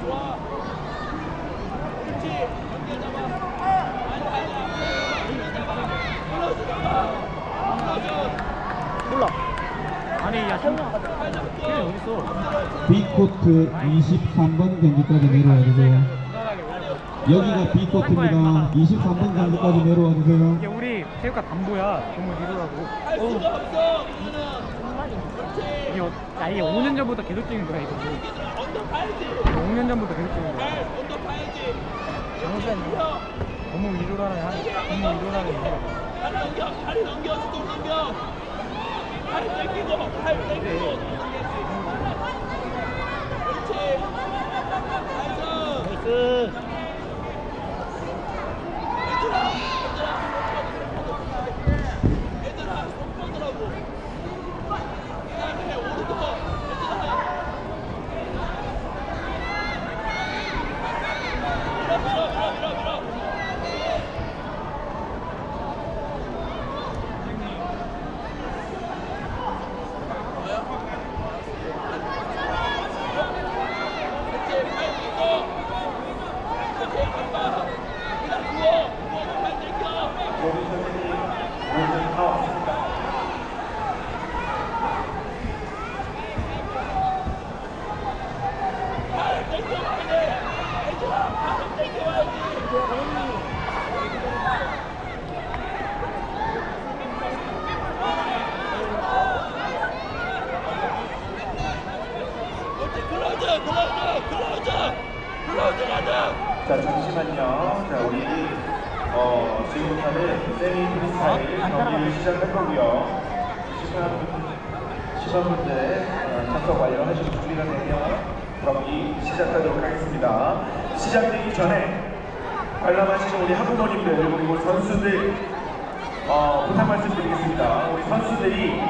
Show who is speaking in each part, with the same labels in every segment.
Speaker 1: 좋아 그렇지 연계 잡아 아니 아니야 연계 잡아 끌어주 잡아 끌어줘
Speaker 2: 몰라. 아니 야걔 여기 있어.
Speaker 3: B코트 23번 경기까지 내려와 주세요. 여기가 B코트입니다. 23번 경기까지 내려와
Speaker 2: 이게
Speaker 3: 주세요.
Speaker 2: 우리 체육관 담보야. 정말 이러라고.
Speaker 1: 할
Speaker 2: 어. 이게 어- 야 이게 5년 전부터 계속 찍은 거야 이거.
Speaker 1: 언더 파야지
Speaker 2: 5년 전부터 계속 찍은 거야. 장수님 너무 위로라는 한 너무 위로라는 이유.
Speaker 1: 다리 넘겨 다리 넘겨 좀 넘겨 할수 있게 좀 할수 있게 좀 클로즈 클로즈 클로즈 클로즈 가자
Speaker 4: 자 잠시만요. 자 우리 어, 지금부터는 세미 프리스타일 경기를 시작할 거고요. 시간 시간분들 어, 참석 완료하시고 준비가 되면 경기 시작하도록 하겠습니다. 시작되기 전에 관람하시는 우리 학부모님들 그리고 선수들 어, 부탁 말씀드리겠습니다. 우리 선수들이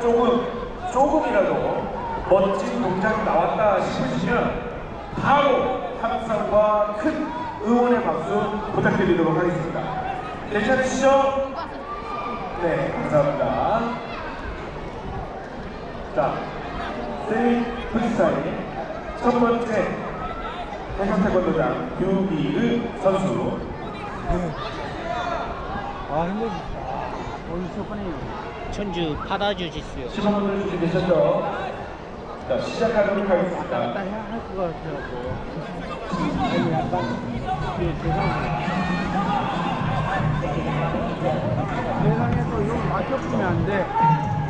Speaker 4: 조금 조금이라도 멋진 동작이 나왔다 싶으시면 바로 함성과 큰 응원의 박수 부탁드리도록 하겠습니다. 괜찮으시죠? 네, 감사합니다. 자, 세미 프리스타일 첫 번째 해상 태권도장 유기의 선수
Speaker 2: 아 힘들다. 오늘 쇼파네요.
Speaker 5: 천주 파다주짓수요.
Speaker 4: 시범분들 준비되셨죠? 자, 시작하도록 하겠습니다.
Speaker 2: 일단 해야 할것 같아갖고. 아니 약간 그 대상. 대상에서 이거 맞춰주면 안 돼.